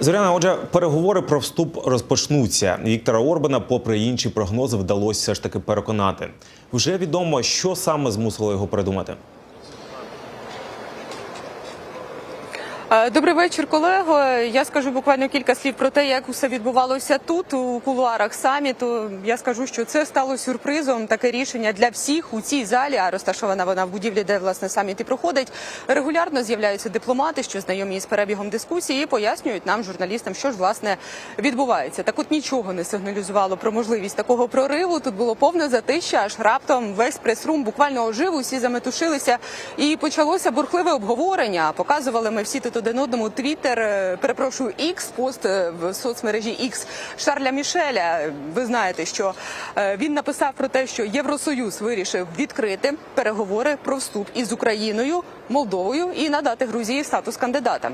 Зоряна, отже, переговори про вступ розпочнуться. Віктора Орбана, попри інші прогнози, вдалося все ж таки переконати. Вже відомо, що саме змусило його передумати. Добрий вечір, колего. Я скажу буквально кілька слів про те, як усе відбувалося тут у кулуарах саміту. Я скажу, що це стало сюрпризом. Таке рішення для всіх у цій залі. А розташована вона в будівлі, де власне саміт і проходить. Регулярно з'являються дипломати, що знайомі з перебігом дискусії, і пояснюють нам, журналістам, що ж власне відбувається. Так, от нічого не сигналізувало про можливість такого прориву. Тут було повне затища, аж раптом весь прес-рум буквально ожив, усі заметушилися, і почалося бурхливе обговорення. Показували ми всі тут один одному твіттер, перепрошую, X, пост е, в соцмережі X Шарля Мішеля. Ви знаєте, що е, він написав про те, що Євросоюз вирішив відкрити переговори про вступ із Україною, Молдовою і надати Грузії статус кандидата.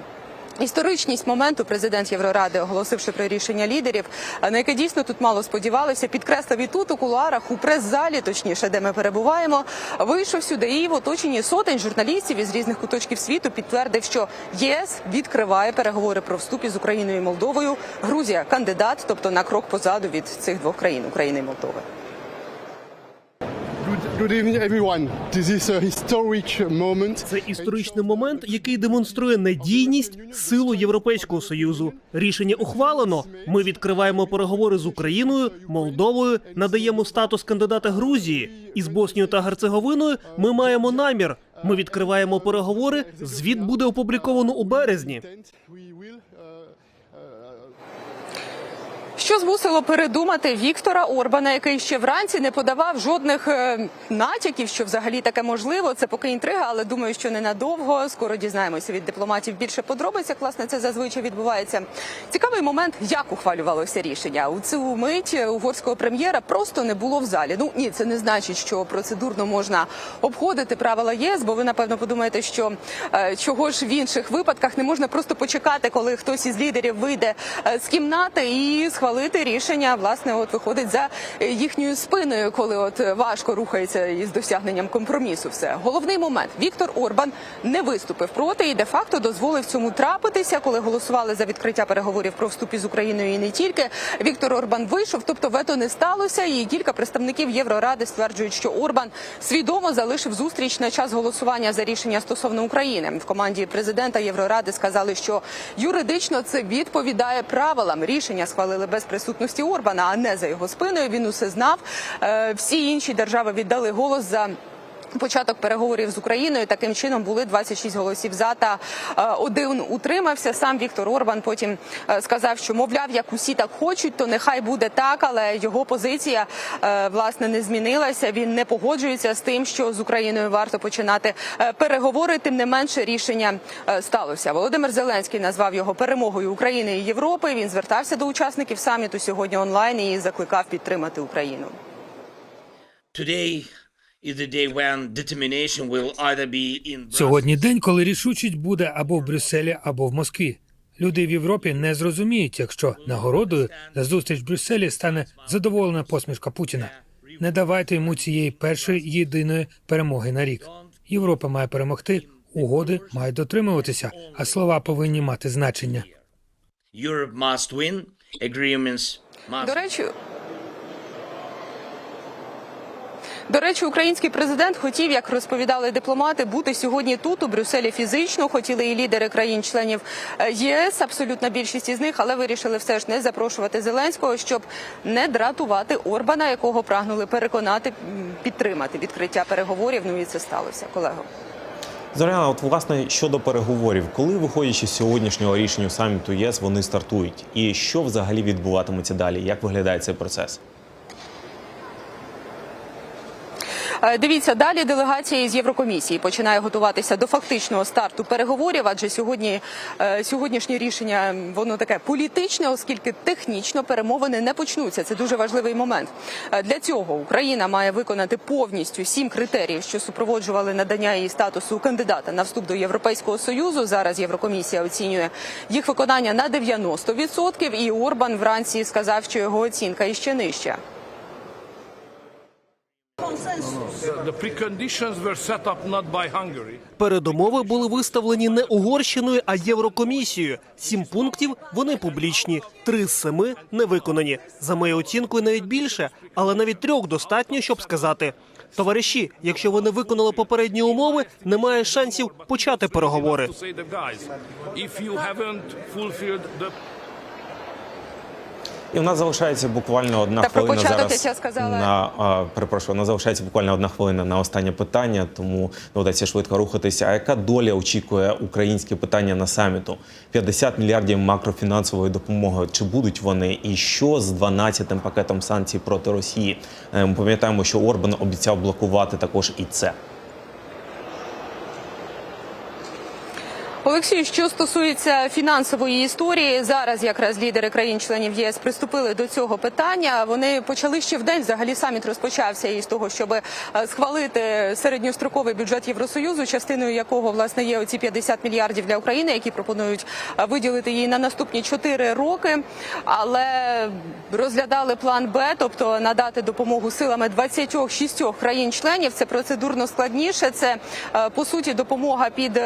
Історичність моменту президент Євроради, оголосивши про рішення лідерів, на яке дійсно тут мало сподівалися, підкреслив і тут у кулуарах у прес-залі, точніше, де ми перебуваємо, вийшов сюди і в оточенні сотень журналістів із різних куточків світу підтвердив, що ЄС відкриває переговори про вступ із Україною і Молдовою. Грузія кандидат, тобто на крок позаду від цих двох країн України і Молдови. Good, evening, everyone. This is a historic moment. Це історичний момент, який демонструє надійність, силу Європейського союзу. Рішення ухвалено. Ми відкриваємо переговори з Україною, Молдовою, надаємо статус кандидата Грузії. Із Боснією та Герцеговиною ми маємо намір. Ми відкриваємо переговори. Звіт буде опубліковано у березні. Що змусило передумати Віктора Орбана, який ще вранці не подавав жодних е, натяків, що взагалі таке можливо. Це поки інтрига, але думаю, що ненадовго. Скоро дізнаємося від дипломатів більше подробиць. як, Власне, це зазвичай відбувається. Цікавий момент, як ухвалювалося рішення. У цю мить угорського прем'єра просто не було в залі. Ну ні, це не значить, що процедурно можна обходити правила ЄС, бо ви напевно подумаєте, що е, чого ж в інших випадках не можна просто почекати, коли хтось із лідерів вийде е, з кімнати і схвалити рішення. Власне, от виходить за їхньою спиною, коли от важко рухається із досягненням компромісу. Все головний момент. Віктор Орбан не виступив проти і де-факто дозволив цьому трапитися, коли голосували за відкриття переговорів про вступ із Україною і не тільки. Віктор Орбан вийшов, тобто вето не сталося. І кілька представників Євроради стверджують, що Орбан свідомо залишив зустріч на час голосування за рішення стосовно України. В команді президента Євроради сказали, що юридично це відповідає правилам. Рішення схвалили без присутності Орбана, а не за його спиною. Він усе знав. Е, Всі інші держави віддали голос за. Початок переговорів з Україною таким чином були 26 голосів за та е, один утримався. Сам Віктор Орбан потім е, сказав, що мовляв, як усі так хочуть, то нехай буде так, але його позиція е, власне не змінилася. Він не погоджується з тим, що з Україною варто починати переговори. Тим не менше рішення сталося. Володимир Зеленський назвав його перемогою України і Європи. Він звертався до учасників саміту сьогодні онлайн і закликав підтримати Україну. Today is the day when determination will either be in Brussels Сьогодні день, коли рішучість буде або в Брюсселі, або в Москві. Люди в Європі не зрозуміють, якщо нагородою за зустріч в Брюсселі стане задоволена посмішка Путіна. Не давайте йому цієї першої єдиної перемоги на рік. Європа має перемогти, угоди мають дотримуватися, а слова повинні мати значення. Europe must win, До речі. До речі, український президент хотів, як розповідали дипломати, бути сьогодні тут у Брюсселі фізично. Хотіли і лідери країн-членів е, ЄС, абсолютна більшість із них, але вирішили все ж не запрошувати Зеленського, щоб не дратувати Орбана, якого прагнули переконати підтримати відкриття переговорів. Ну і це сталося, колего. Зоряна, от власне щодо переговорів, коли виходячи з сьогоднішнього рішення саміту ЄС, вони стартують, і що взагалі відбуватиметься далі? Як виглядає цей процес? Дивіться, далі делегація із Єврокомісії починає готуватися до фактичного старту переговорів, адже сьогодні е, сьогоднішнє рішення воно таке політичне, оскільки технічно перемовини не почнуться. Це дуже важливий момент. Е, Для цього Україна має виконати повністю сім критеріїв, що супроводжували надання її статусу кандидата на вступ до Європейського союзу. Зараз Єврокомісія оцінює їх виконання на 90%, і Орбан вранці сказав, що його оцінка іще нижча. Передумови були виставлені не Угорщиною, а Єврокомісією. Сім пунктів вони публічні, три з семи не виконані. За моєю оцінкою, навіть більше, але навіть трьох достатньо, щоб сказати. Товариші, якщо ви не виконали попередні умови, немає шансів почати переговори. І в нас залишається буквально одна Та про хвилина початок зараз я сказала. на а, перепрошую. У нас залишається буквально одна хвилина на останнє питання, тому доведеться швидко рухатися. А яка доля очікує українське питання на саміту? 50 мільярдів макрофінансової допомоги. Чи будуть вони? І що з 12-тим пакетом санкцій проти Росії? Ми пам'ятаємо, що Орбан обіцяв блокувати також і це. Олексій, що стосується фінансової історії, зараз якраз лідери країн-членів ЄС приступили до цього питання. Вони почали ще в день. Взагалі саміт розпочався із того, щоб е, схвалити середньостроковий бюджет Євросоюзу, частиною якого власне є оці 50 мільярдів для України, які пропонують е, виділити їй на наступні 4 роки. Але розглядали план Б, тобто надати допомогу силами 26 країн-членів. Це процедурно складніше. Це е, по суті допомога під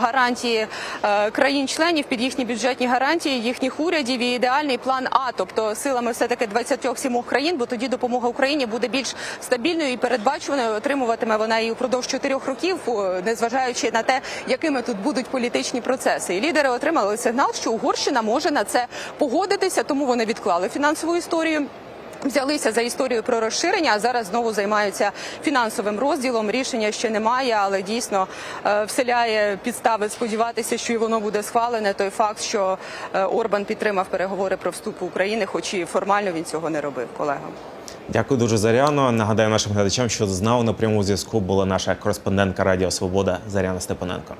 гарантії країн-членів, під їхні бюджетні гарантії, їхніх урядів і ідеальний план А, тобто силами все таки 27 країн, бо тоді допомога Україні буде більш стабільною і передбачуваною. Отримуватиме вона і упродовж 4 років, е, незважаючи на те, якими тут будуть політичні процеси. І лідери отримали сигнал, що Угорщина може на це погодитися, тому вони відклали фінансову історію. Взялися за історію про розширення, а зараз знову займаються фінансовим розділом. Рішення ще немає, але дійсно е, вселяє підстави сподіватися, що і воно буде схвалене. Той факт, що е, Орбан підтримав переговори про вступ України, хоч і формально він цього не робив, колега. Дякую дуже Заряно. Нагадаю нашим глядачам, що з нами на прямому зв'язку була наша кореспондентка Радіо Свобода Заряна Степаненко.